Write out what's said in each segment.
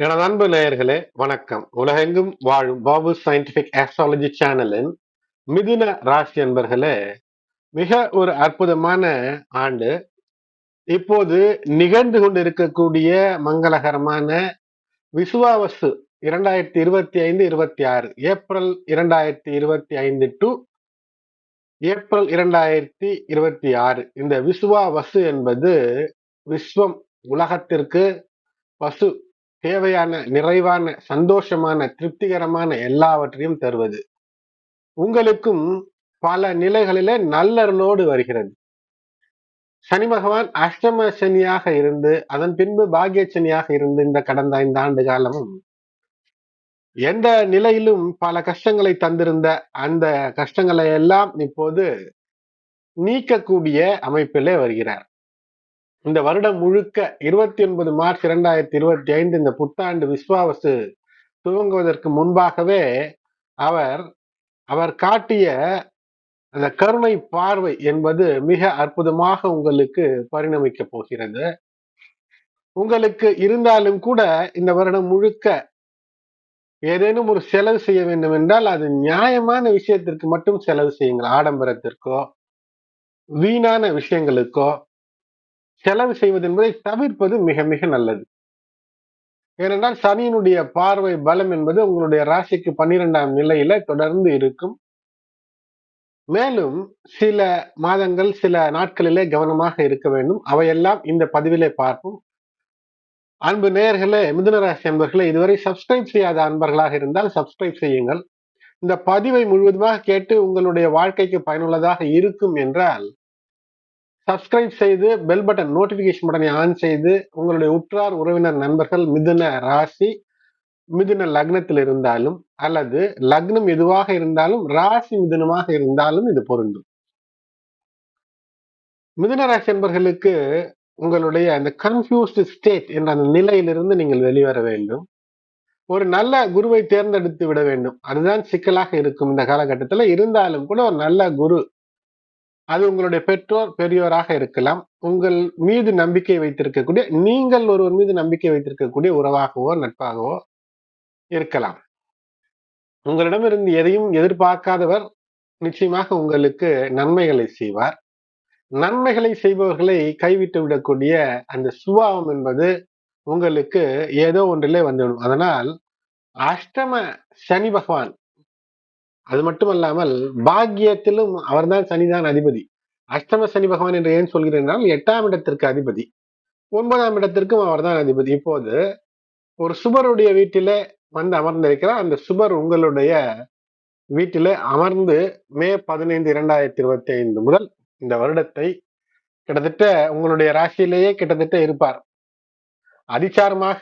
எனது அன்பு நேயர்களே வணக்கம். உலகெங்கும் வாழும் பாபு சயின்டிபிக் ஆஸ்ட்ராலஜி சேனலின் மிதுன ராசி என்பர்களே மிக ஒரு அற்புதமான ஆண்டு. இப்போது நிகழ்ந்து கொண்டிருக்கக்கூடிய மங்களகரமான விசுவாவசு இரண்டாயிரத்தி இருபத்தி ஐந்து இருபத்தி ஆறு ஏப்ரல் இரண்டாயிரத்தி இருபத்தி ஐந்து டு ஏப்ரல் இரண்டாயிரத்தி இருபத்தி ஆறு. இந்த விசுவா வசு என்பது விஸ்வம் உலகத்திற்கு வசு தேவையான நிறைவான சந்தோஷமான திருப்திகரமான எல்லாவற்றையும் தருவது. உங்களுக்கும் பல நிலைகளில நல்லருளோடு வருகிறது. சனி பகவான் அஷ்டம சனியாக இருந்து அதன் பின்பு பாகிய சனியாக இருந்து இந்த கடந்த ஐந்து ஆண்டு காலமும் எந்த நிலையிலும் பல கஷ்டங்களை தந்திருந்த அந்த கஷ்டங்களை எல்லாம் இப்போது நீக்கக்கூடிய அமைப்பிலே வருகிறார். இந்த வருடம் முழுக்க இருபத்தி ஒன்பது மார்ச் இரண்டாயிரத்தி இருபத்தி ஐந்து இந்த புத்தாண்டு விஸ்வாவசு துவங்குவதற்கு முன்பாகவே அவர் அவர் காட்டிய அந்த கருணை பார்வை என்பது மிக அற்புதமாக உங்களுக்கு பரிணமிக்க போகிறது. உங்களுக்கு இருந்தாலும் கூட இந்த வருடம் முழுக்க ஏதேனும் ஒரு செலவு செய்ய வேண்டும் என்றால் அது நியாயமான விஷயத்திற்கு மட்டும் செலவு செய்யுங்கள். ஆடம்பரத்திற்கோ வீணான விஷயங்களுக்கோ செலவு செய்வது என்பதை தவிர்ப்பது மிக மிக நல்லது. ஏனென்றால் சனியினுடைய பார்வை பலம் என்பது உங்களுடைய ராசிக்கு பன்னிரெண்டாம் நிலையில தொடர்ந்து இருக்கும். மேலும் சில மாதங்கள் சில நாட்களிலே கவனமாக இருக்க வேண்டும். அவையெல்லாம் இந்த பதிவிலே பார்ப்போம். அன்பு நேயர்களே மிதுனராசி அன்பர்களே இதுவரை சப்ஸ்கிரைப் செய்யாத அன்பர்களாக இருந்தால் சப்ஸ்கிரைப் செய்யுங்கள். இந்த பதிவை முழுவதுமாக கேட்டு உங்களுடைய வாழ்க்கைக்கு பயனுள்ளதாக இருக்கும் என்றால் சப்ஸ்கிரைப் செய்து பெல் பட்டன் நோட்டிபிகேஷன் பட்டனை ஆன் செய்து உங்களுடைய உற்றார் உறவினர் நண்பர்கள் மிதுன ராசி மிதுன லக்னத்தில் இருந்தாலும் அல்லது லக்னம் எதுவாக இருந்தாலும் ராசி மிதுனமாக இருந்தாலும் இது பொருந்தும். மிதுன ராசி நண்பர்களுக்கு உங்களுடைய அந்த கன்ஃபியூஸ்டு ஸ்டேட் என்ற அந்த நிலையிலிருந்து நீங்கள் வெளிவர வேண்டும். ஒரு நல்ல குருவை தேர்ந்தெடுத்து விட வேண்டும். அதுதான் சிக்கலாக இருக்கும் இந்த காலகட்டத்தில். இருந்தாலும் கூட ஒரு நல்ல குரு அது உங்களுடைய பெற்றோர் பெரியோராக இருக்கலாம். உங்கள் மீது நம்பிக்கை வைத்திருக்கக்கூடிய நீங்கள் ஒருவர் மீது நம்பிக்கை வைத்திருக்கக்கூடிய உறவாகவோ நட்பாகவோ இருக்கலாம். உங்களிடமிருந்து எதையும் எதிர்பார்க்காதவர் நிச்சயமாக உங்களுக்கு நன்மைகளை செய்வார். நன்மைகளை செய்பவர்களை கைவிட்டு விடக்கூடிய அந்த சுபாவம் என்பது உங்களுக்கு ஏதோ ஒன்றிலே வந்துவிடும். அதனால் அஷ்டம சனி பகவான் அது மட்டும் அல்லாமல் பாக்கியத்திலும் அவர்தான் சனிதான் அதிபதி. அஷ்டம சனி பகவான் என்று ஏன் சொல்கிறேன் என்றால் எட்டாம் இடத்திற்கு அதிபதி. ஒன்பதாம் இடத்திற்கும் அவர்தான் அதிபதி. இப்போது ஒரு சுபருடைய வீட்டில வந்து அமர்ந்திருக்கிறார். அந்த சுபர் உங்களுடைய வீட்டில அமர்ந்து மே பதினைந்து இரண்டாயிரத்தி இருபத்தி ஐந்து முதல் இந்த வருடத்தை கிட்டத்தட்ட உங்களுடைய ராசியிலேயே கிட்டத்தட்ட இருப்பார். அதிசாரமாக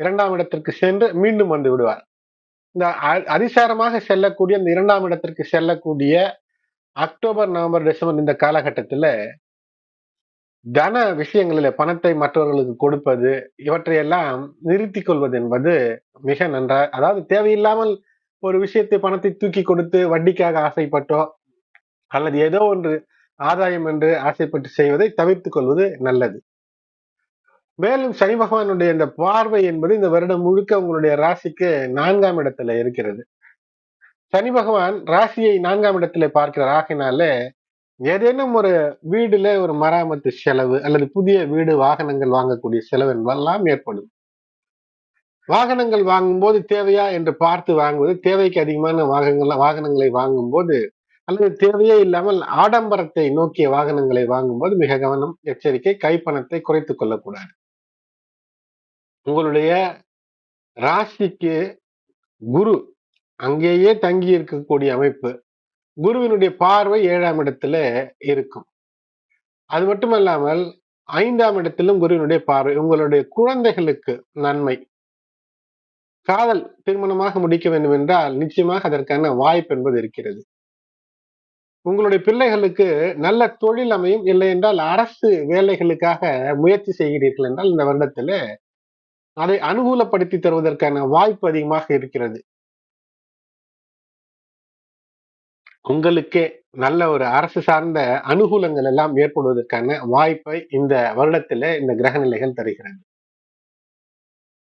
இரண்டாம் இடத்திற்கு சென்று மீண்டும் வந்து விடுவார். இந்த அதிசாரமாக செல்லக்கூடிய இந்த இரண்டாம் இடத்திற்கு செல்லக்கூடிய அக்டோபர் நவம்பர் டிசம்பர் இந்த காலகட்டத்தில் தன விஷயங்களில் பணத்தை மற்றவர்களுக்கு கொடுப்பது இவற்றையெல்லாம் நிறுத்தி கொள்வது என்பது மிக நன்றா அதாவது தேவையில்லாமல் ஒரு விஷயத்தை பணத்தை தூக்கி கொடுத்து வட்டிக்காக ஆசைப்பட்டோ அல்லது ஏதோ ஒன்று ஆதாயம் என்று ஆசைப்பட்டு செய்வதை தவிர்த்து கொள்வது நல்லது. மேலும் சனி பகவானுடைய இந்த பார்வை என்பது இந்த வருடம் முழுக்க உங்களுடைய ராசிக்கு நான்காம் இடத்துல இருக்கிறது. சனி பகவான் ராசியை நான்காம் இடத்துல பார்க்கிறார். ஆகினால ஏதேனும் ஒரு வீடுல ஒரு மராமத்து செலவு அல்லது புதிய வீடு வாகனங்கள் வாங்கக்கூடிய செலவு என்பதெல்லாம் ஏற்படும். வாகனங்கள் வாங்கும்போது தேவையா என்று பார்த்து வாங்குவது தேவைக்கு அதிகமான வாகனங்கள் வாகனங்களை வாங்கும்போது அல்லது தேவையே இல்லாமல் ஆடம்பரத்தை நோக்கிய வாகனங்களை வாங்கும்போது மிக கவனம் எச்சரிக்கை கைப்பணத்தை குறைத்துக் கொள்ளக்கூடாது. உங்களுடைய ராசிக்கு குரு அங்கேயே தங்கி இருக்கக்கூடிய அமைப்பு குருவினுடைய பார்வை ஏழாம் இடத்துல இருக்கும். அது மட்டுமல்லாமல் ஐந்தாம் இடத்திலும் குருவினுடைய பார்வை உங்களுடைய குழந்தைகளுக்கு நன்மை. காதல் திருமணமாக முடிக்க வேண்டும் என்றால் நிச்சயமாக அதற்கான வாய்ப்பு என்பது இருக்கிறது. உங்களுடைய பிள்ளைகளுக்கு நல்ல தொழில் அமையும் இல்லை என்றால் அரசு வேலைகளுக்காக முயற்சி செய்கிறீர்கள் என்றால் இந்த வருடத்துல அதை அனுகூலப்படுத்தி தருவதற்கான வாய்ப்பு அதிகமாக இருக்கிறது. உங்களுக்கே நல்ல ஒரு அரசு சார்ந்த அனுகூலங்கள் எல்லாம் ஏற்படுவதற்கான வாய்ப்பை இந்த வருடத்திலே இந்த கிரக நிலைகள் தருகிறது.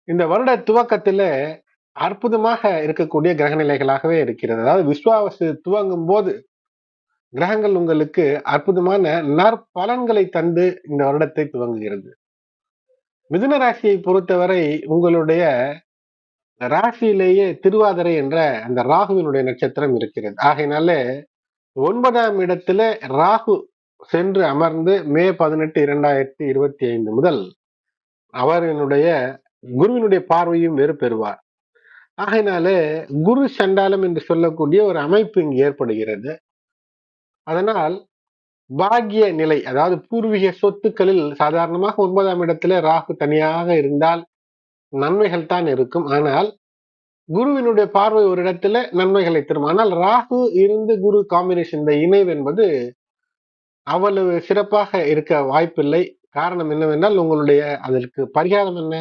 இந்த வருட துவக்கத்துல அற்புதமாக இருக்கக்கூடிய கிரக நிலைகளாகவே இருக்கிறது. அதாவது விஸ்வாவசு துவங்கும் போது கிரகங்கள் உங்களுக்கு அற்புதமான நற்பலன்களை தந்து இந்த வருடத்தை துவங்குகிறது. மிதுன ராசியை பொறுத்தவரை உங்களுடைய ராசியிலேயே திருவாதிரை என்ற அந்த ராகுவினுடைய நட்சத்திரம் இருக்கிறது. ஆகையினால ஒன்பதாம் இடத்துல ராகு சென்று அமர்ந்து மே பதினெட்டு இரண்டாயிரத்தி இருபத்தி ஐந்து முதல் அவரினுடைய குருவினுடைய பார்வையும் வேறு பெறுவார். ஆகையினாலே குரு சண்டாலம் என்று சொல்லக்கூடிய ஒரு அமைப்பு இங்கு ஏற்படுகிறது. அதனால் பாக்கிய நிலை அதாவது பூர்வீக சொத்துக்களில் சாதாரணமாக ஒன்பதாம் இடத்துல ராகு தனியாக இருந்தால் நன்மைகள் தான் இருக்கும். ஆனால் குருவினுடைய பார்வை ஒரு இடத்துல நன்மைகளை தரும். ஆனால் ராகு இருந்து குரு காம்பினேஷன் இந்த இணைவு என்பது அவ்வளவு சிறப்பாக இருக்க வாய்ப்பில்லை. காரணம் என்னவென்றால் உங்களுடைய அதற்கு பரிகாரம் என்ன?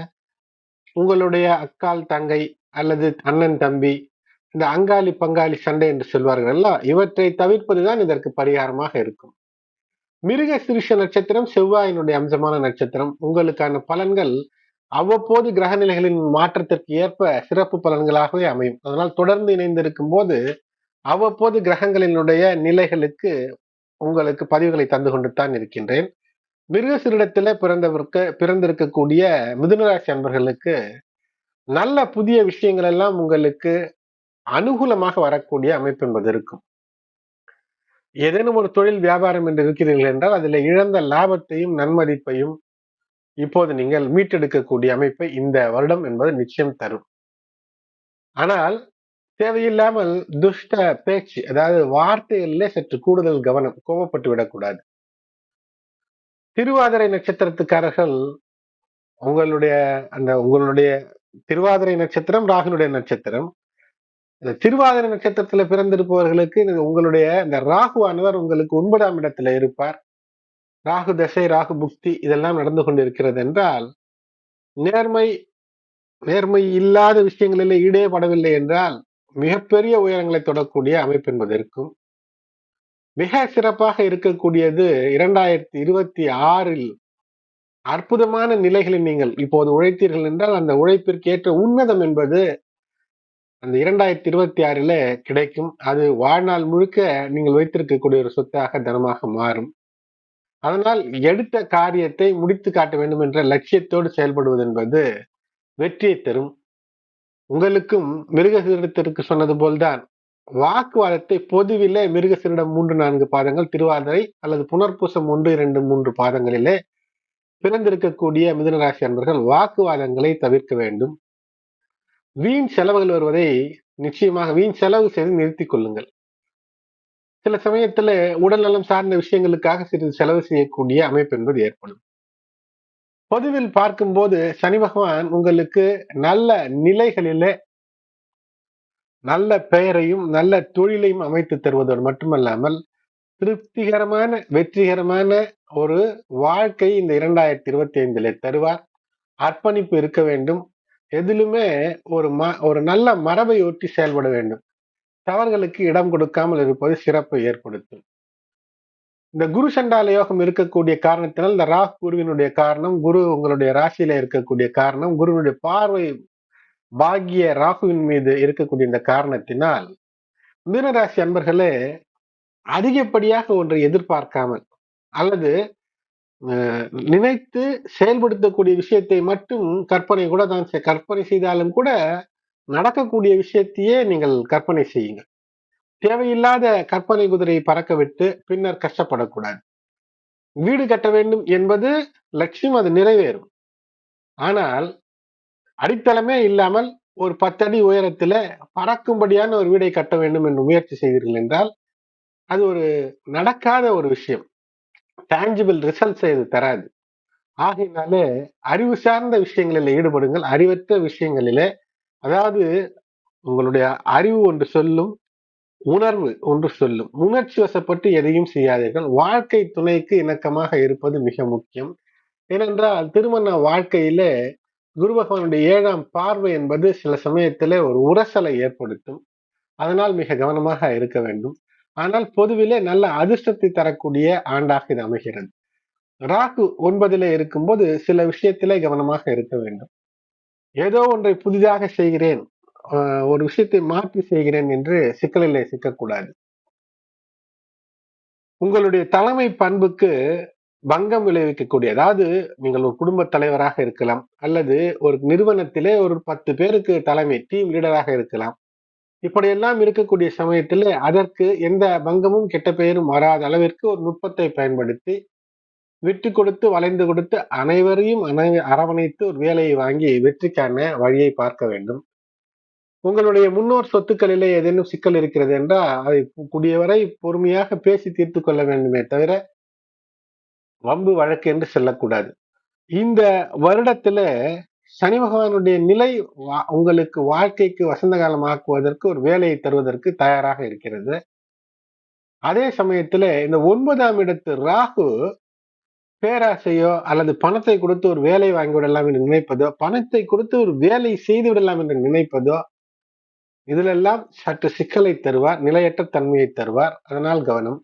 உங்களுடைய அக்கால் தங்கை அல்லது அண்ணன் தம்பி இந்த அங்காளி பங்காளி சண்டை என்று சொல்வார்கள் அல்ல இவற்றை தவிர்ப்பதுதான் இதற்கு பரிகாரமாக இருக்கும். மிருக சிறுஷ நட்சத்திரம் செவ்வாயினுடைய அம்சமான நட்சத்திரம். உங்களுக்கான பலன்கள் அவ்வப்போது கிரக நிலைகளின் மாற்றத்திற்கு ஏற்ப சிறப்பு பலன்களாகவே அமையும். அதனால் தொடர்ந்து இணைந்திருக்கும் போது அவ்வப்போது கிரகங்களினுடைய நிலைகளுக்கு உங்களுக்கு பதிவுகளை தந்து கொண்டு தான் இருக்கின்றேன். மிருகசிரிடத்துல பிறந்தவருக்கு பிறந்திருக்கக்கூடிய மிதுனராசி அன்பர்களுக்கு நல்ல புதிய விஷயங்கள் எல்லாம் உங்களுக்கு அனுகூலமாக வரக்கூடிய அமைப்பு என்பது இருக்கும். ஏதேனும் ஒரு தொழில் வியாபாரம் என்று இருக்கிறீர்கள் என்றால் அதில் இழந்த லாபத்தையும் நன்மதிப்பையும் இப்போது நீங்கள் மீட்டெடுக்கக்கூடிய அமைப்பை இந்த வருடம் என்பது நிச்சயம் தரும். ஆனால் தேவையில்லாமல் துஷ்ட பேச்சு அதாவது வார்த்தைகளிலே சற்று கூடுதல் கவனம் கோபப்பட்டு விடக்கூடாது. திருவாதிரை நட்சத்திரத்துக்காரர்கள் உங்களுடைய அந்த உங்களுடைய திருவாதிரை நட்சத்திரம் ராகுனுடைய நட்சத்திரம் இந்த திருவாதிர நட்சத்திரத்துல பிறந்திருப்பவர்களுக்கு உங்களுடைய இந்த ராகுவானவர் உங்களுக்கு ஒன்பதாம் இடத்துல இருப்பார். ராகு தசை ராகு புக்தி இதெல்லாம் நடந்து கொண்டிருக்கிறது என்றால் நேர்மை நேர்மை இல்லாத விஷயங்களில் ஈடேபடவில்லை என்றால் மிகப்பெரிய உயரங்களை தொடக்கூடிய அமைப்பு என்பது இருக்கும். மிக சிறப்பாக இருக்கக்கூடியது இரண்டாயிரத்தி இருபத்தி ஆறில் அற்புதமான நிலைகளை நீங்கள் இப்போது உழைத்தீர்கள் என்றால் அந்த உழைப்பிற்கு ஏற்ற உன்னதம் என்பது அந்த இரண்டாயிரத்தி இருபத்தி ஆறில் கிடைக்கும். அது வாழ்நாள் முழுக்க நீங்கள் வைத்திருக்கக்கூடிய ஒரு சொத்தாக தனமாக மாறும். அதனால் எடுத்த காரியத்தை முடித்து காட்ட வேண்டும் என்ற லட்சியத்தோடு செயல்படுவது என்பது வெற்றியை தரும். உங்களுக்கும் மிருகசீரிடத்திற்கு சொன்னது போல்தான் வாக்குவாதத்தை பொதுவில் மிருகசீரிடம் மூன்று நான்கு பாதங்கள் திருவாதிரை அல்லது புனர்பூசம் ஒன்று இரண்டு மூன்று பாதங்களிலே பிறந்திருக்கக்கூடிய மிதனராசி அன்பர்கள் வாக்குவாதங்களை தவிர்க்க வேண்டும். வீண் செலவுகள் வருவதை நிச்சயமாக வீண் செலவு செய்து நிறுத்திக் கொள்ளுங்கள். சில சமயத்துல உடல் நலம் சார்ந்த விஷயங்களுக்காக சிறிது செலவு செய்யக்கூடிய அமைப்பு என்பது ஏற்படும். பொதுவில் பார்க்கும்போது சனி பகவான் உங்களுக்கு நல்ல நிலைகளிலே நல்ல பெயரையும் நல்ல தொழிலையும் அமைத்து தருவதோடு மட்டுமல்லாமல் திருப்திகரமான வெற்றிகரமான ஒரு வாழ்க்கை இந்த இரண்டாயிரத்தி இருபத்தி ஐந்தில் தருவார். அர்ப்பணிப்பு இருக்க வேண்டும். எதிலுமே ஒரு ம ஒரு நல்ல மரபை ஒட்டி செயல்பட வேண்டும். தவறுகளுக்கு இடம் கொடுக்காமல் இருப்பது சிறப்பை ஏற்படுத்தும். இந்த குரு சண்டால யோகம் இருக்கக்கூடிய காரணத்தினால் இந்த ராகு குருவினுடைய காரணம் குரு உங்களுடைய ராசியில இருக்கக்கூடிய காரணம் குருவினுடைய பார்வை பாகிய ராகுவின் மீது இருக்கக்கூடிய இந்த காரணத்தினால் மீனராசி அன்பர்களே அதிகப்படியாக ஒன்றை எதிர்பார்க்காமல் அல்லது நினைத்து செயல்படுத்தக்கூடிய விஷயத்தை மட்டும் கற்பனை கூட தான் கற்பனை செய்தாலும் கூட நடக்கக்கூடிய விஷயத்தையே நீங்கள் கற்பனை செய்யுங்கள். தேவையில்லாத கற்பனை குதிரையை பறக்க விட்டு பின்னர் கஷ்டப்படக்கூடாது. வீடு கட்ட வேண்டும் என்பது லட்சியம் அது நிறைவேறும். ஆனால் அடித்தளமே இல்லாமல் ஒரு பத்தடி உயரத்துல பறக்கும்படியான ஒரு வீடை கட்ட வேண்டும் என்று முயற்சி செய்தீர்கள் என்றால் அது ஒரு நடக்காத ஒரு விஷயம். டேஞ்சிபிள் ரிசல்ட்ஸை இது தராது. ஆகையினாலே அறிவு சார்ந்த விஷயங்களில் ஈடுபடுங்கள். அறிவற்ற விஷயங்களிலே அதாவது உங்களுடைய அறிவு ஒன்று சொல்லும் உணர்வு ஒன்று சொல்லும். உணர்ச்சி வசப்பட்டு எதையும் செய்யாதீர்கள். வாழ்க்கை துணைக்கு இணக்கமாக இருப்பது மிக முக்கியம். ஏனென்றால் திருமண வாழ்க்கையில குரு பகவானுடைய ஏழாம் பார்வை என்பது சில சமயத்திலே ஒரு உரசலை ஏற்படுத்தும். அதனால் மிக கவனமாக இருக்க வேண்டும். ஆனால் பொதுவிலே நல்ல அதிர்ஷ்டத்தை தரக்கூடிய ஆண்டாக இது அமைகிறது. ராகு ஒன்பதிலே இருக்கும்போது சில விஷயத்திலே கவனமாக இருக்க வேண்டும். ஏதோ ஒன்றை புதிதாக செய்கிறேன் ஒரு விஷயத்தை மாற்றி செய்கிறேன் என்று சிக்கலிலே சிக்கக்கூடாது. உங்களுடைய தலைமை பண்புக்கு பங்கம் விளைவிக்கக்கூடிய அதாவது நீங்கள் ஒரு குடும்ப தலைவராக இருக்கலாம் அல்லது ஒரு நிறுவனத்திலே ஒரு பத்து பேருக்கு தலைமை டீம் லீடராக இருக்கலாம் இப்படியெல்லாம் இருக்கக்கூடிய சமயத்தில் அதற்கு எந்த பங்கமும் கெட்ட பெயரும் வராத அளவிற்கு ஒரு நுட்பத்தை பயன்படுத்தி விட்டு கொடுத்து வளைந்து கொடுத்து அனைவரையும் அனை அரவணைத்து ஒரு வேலையை வாங்கி வெற்றிக்கான வழியை பார்க்க வேண்டும். உங்களுடைய முன்னோர் சொத்துக்களிலே ஏதேனும் சிக்கல் இருக்கிறது என்றால் அதை கூடியவரை பொறுமையாக பேசி தீர்த்து கொள்ள வேண்டுமே தவிர வம்பு வழக்கு என்று செல்லக்கூடாது. இந்த வருடத்துல சனி பகவானுடைய நிலை உங்களுக்கு வாழ்க்கைக்கு வசந்த காலம் ஆக்குவதற்கு ஒரு வேலையை தருவதற்கு தயாராக இருக்கிறது. அதே சமயத்துல இந்த ஒன்பதாம் இடத்து ராகு பேராசையோ அல்லது பணத்தை கொடுத்து ஒரு வேலை வாங்கி விடலாம் என்று நினைப்பதோ பணத்தை கொடுத்து ஒரு வேலை செய்து விடலாம் என்று நினைப்பதோ இதிலெல்லாம் சற்று சிக்கலை தருவார் நிலையற்ற தன்மையை தருவார். அதனால் கவனம்.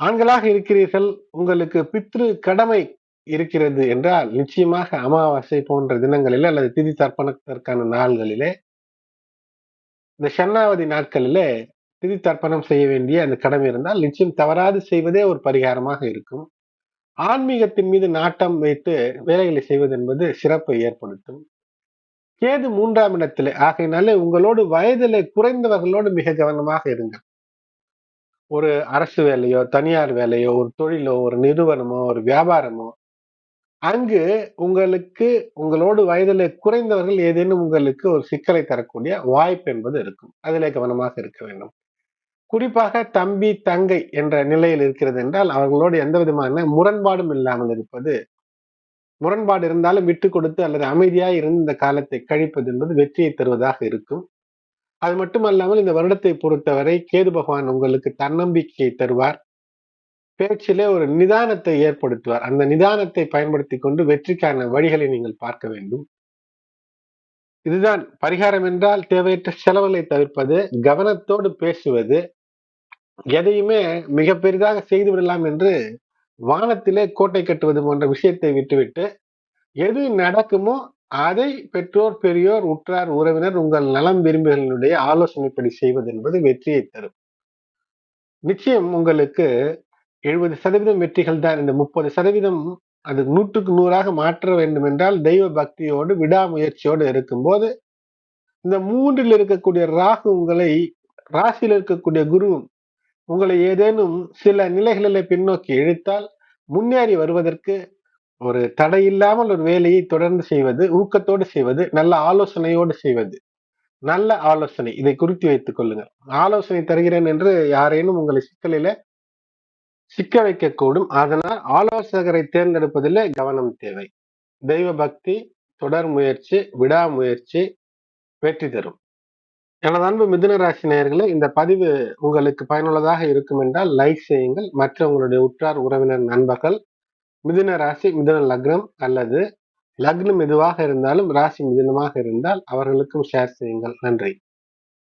ஆண்களாக இருக்கிறீர்கள் உங்களுக்கு பித்ரு கடமை இருக்கிறது என்றால் நிச்சயமாக அமாவாசை போன்ற தினங்களிலே அல்லது திதி தர்ப்பணத்திற்கான நாள்களிலே இந்த ஷன்னாவதி நாட்களிலே திதி தர்ப்பணம் செய்ய வேண்டிய அந்த கடமை இருந்தால் நிச்சயம் தவறாது செய்வதே ஒரு பரிகாரமாக இருக்கும். ஆன்மீகத்தின் மீது நாட்டம் வைத்து வேலைகளை செய்வது என்பது சிறப்பை ஏற்படுத்தும். கேது மூன்றாம் இடத்திலே ஆகையினாலே உங்களோடு வயதில குறைந்தவர்களோடு மிக கவனமாக இருங்கள். ஒரு அரசு வேலையோ தனியார் வேலையோ ஒரு தொழிலோ ஒரு நிறுவனமோ ஒரு வியாபாரமோ அங்கு உங்களுக்கு உங்களோடு வயதில் குறைந்தவர்கள் ஏதேனும் உங்களுக்கு ஒரு சிக்கலை தரக்கூடிய வாய்ப்பு என்பது இருக்கும். அதிலே கவனமாக இருக்க வேண்டும். குறிப்பாக தம்பி தங்கை என்ற நிலையில் இருக்கிறது என்றால் அவர்களோடு எந்த விதமான முரண்பாடும் இல்லாமல் இருப்பது முரண்பாடு இருந்தாலும் விட்டு கொடுத்து அல்லது அமைதியாக இருந்து இந்த காலத்தை கழிப்பது என்பது வெற்றியை தருவதாக இருக்கும். அது மட்டுமல்லாமல் இந்த வருடத்தை பொறுத்தவரை கேது பகவான் உங்களுக்கு தன்னம்பிக்கையை தருவார். பேச்சிலே ஒரு நிதானத்தை ஏற்படுத்துவார். அந்த நிதானத்தை பயன்படுத்தி கொண்டு வெற்றிக்கான வழிகளை நீங்கள் பார்க்க வேண்டும். இதுதான் பரிகாரம் என்றால் தேவையற்ற செலவுகளை தவிர்ப்பது கவனத்தோடு பேசுவது எதையுமே மிக பெரிதாக செய்து விடலாம் என்று வானத்திலே கோட்டை கட்டுவது போன்ற விஷயத்தை விட்டுவிட்டு எது நடக்குமோ அதை பெற்றோர் பெரியோர் உற்றார் உறவினர் உங்கள் நலம் விரும்பிகளுடைய ஆலோசனைப்படி செய்வது என்பது வெற்றியை தரும். நிச்சயம் உங்களுக்கு எழுபது சதவீதம் வெற்றிகள் தான் இந்த முப்பது சதவீதம் அது நூற்றுக்கு நூறாக மாற்ற வேண்டும் என்றால் தெய்வ பக்தியோடு விடாமுயற்சியோடு இருக்கும்போது இந்த மூன்றில் இருக்கக்கூடிய ராகு உங்களை ராசியில் இருக்கக்கூடிய குருவும் உங்களை ஏதேனும் சில நிலைகளில் பின்னோக்கி இழுத்தால் முன்னேறி வருவதற்கு ஒரு தடை இல்லாமல் ஒரு வேலையை தொடர்ந்து செய்வது ஊக்கத்தோடு செய்வது நல்ல ஆலோசனையோடு செய்வது. நல்ல ஆலோசனை. இதை குறித்து வைத்துக் கொள்ளுங்கள். ஆலோசனை தருகிறேன் என்று யாரேனும் உங்களை சிக்கலில சிக்க வைக்கக்கூடும் அதனால் ஆலோசகரை தேர்ந்தெடுப்பதில் கவனம் தேவை. தெய்வ பக்தி தொடர் முயற்சி விடாமுயற்சி வெற்றி தரும். எனது அன்பு மிதுன ராசி நேயர்களே இந்த பதிவு உங்களுக்கு பயனுள்ளதாக இருக்கும் என்றால் லைக் செய்யுங்கள். மற்ற உங்களுடைய உற்றார் உறவினர் நண்பர்கள் மிதுன ராசி மிதுன லக்னம் அல்லது லக்னம் எதுவாக இருந்தாலும் ராசி மிதுனமாக இருந்தால் அவர்களுக்கும் ஷேர் செய்யுங்கள். நன்றி.